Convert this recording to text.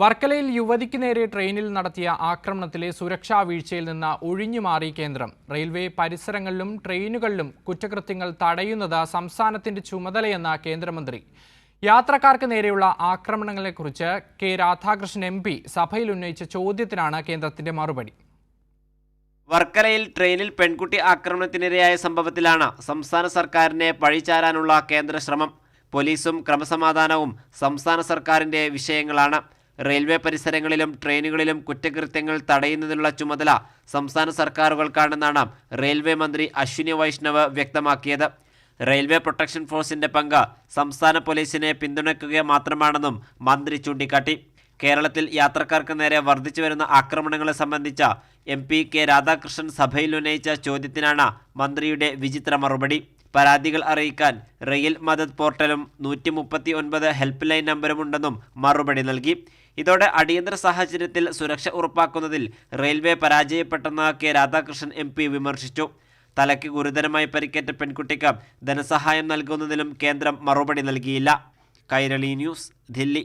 വർക്കലയിൽ യുവതിക്ക് നേരെ ട്രെയിനിൽ നടത്തിയ ആക്രമണത്തിലെ സുരക്ഷാ വീഴ്ചയിൽ നിന്ന് ഒഴിഞ്ഞുമാറി കേന്ദ്രം. റെയിൽവേ പരിസരങ്ങളിലും ട്രെയിനുകളിലും കുറ്റകൃത്യങ്ങൾ തടയുന്നത് സംസ്ഥാനത്തിന്റെ ചുമതലയെന്ന കേന്ദ്രമന്ത്രി. യാത്രക്കാർക്ക് നേരെയുള്ള ആക്രമണങ്ങളെക്കുറിച്ച് കെ രാധാകൃഷ്ണൻ എം പി സഭയിൽ ഉന്നയിച്ച ചോദ്യത്തിനാണ് കേന്ദ്രത്തിന്റെ മറുപടി. വർക്കലയിൽ ട്രെയിനിൽ പെൺകുട്ടി ആക്രമണത്തിനിരയായ സംഭവത്തിലാണ് സംസ്ഥാന സർക്കാരിനെ പഴിചാരാനുള്ള കേന്ദ്ര ശ്രമം പോലീസും ക്രമസമാധാനവും സംസ്ഥാന സർക്കാരിന്റെ വിഷയങ്ങളാണ്. റെയിൽവേ പരിസരങ്ങളിലും ട്രെയിനുകളിലും കുറ്റകൃത്യങ്ങൾ തടയുന്നതിനുള്ള ചുമതല സംസ്ഥാന സർക്കാരുകൾക്കാണെന്നാണ് റെയിൽവേ മന്ത്രി അശ്വിനി വൈഷ്ണവ് വ്യക്തമാക്കിയത്. റെയിൽവേ പ്രൊട്ടക്ഷൻ ഫോഴ്സിന്റെ പങ്ക് സംസ്ഥാന പോലീസിനെ പിന്തുണയ്ക്കുക മാത്രമാണെന്നും മന്ത്രി ചൂണ്ടിക്കാട്ടി. കേരളത്തിൽ യാത്രക്കാർക്ക് നേരെ വർദ്ധിച്ചു വരുന്ന ആക്രമണങ്ങളെ സംബന്ധിച്ച എം പി കെ രാധാകൃഷ്ണൻ സഭയിൽ ഉന്നയിച്ച ചോദ്യത്തിനാണ് മന്ത്രിയുടെ വിചിത്ര മറുപടി. പരാതികൾ അറിയിക്കാൻ റെയിൽ മദത് പോർട്ടലും നൂറ്റി മുപ്പത്തി ഒൻപത് ഹെൽപ്പ് ലൈൻ നമ്പറുമുണ്ടെന്നും മറുപടി നൽകി. ഇതോടെ അടിയന്തര സാഹചര്യത്തിൽ സുരക്ഷ ഉറപ്പാക്കുന്നതിൽ റെയിൽവേ പരാജയപ്പെട്ടെന്ന് കെ രാധാകൃഷ്ണൻ എം വിമർശിച്ചു. തലയ്ക്ക് ഗുരുതരമായി പരിക്കേറ്റ പെൺകുട്ടിക്ക് ധനസഹായം നൽകുന്നതിലും കേന്ദ്രം മറുപടി നൽകിയില്ല. കൈരളി ന്യൂസ് ദില്ലി.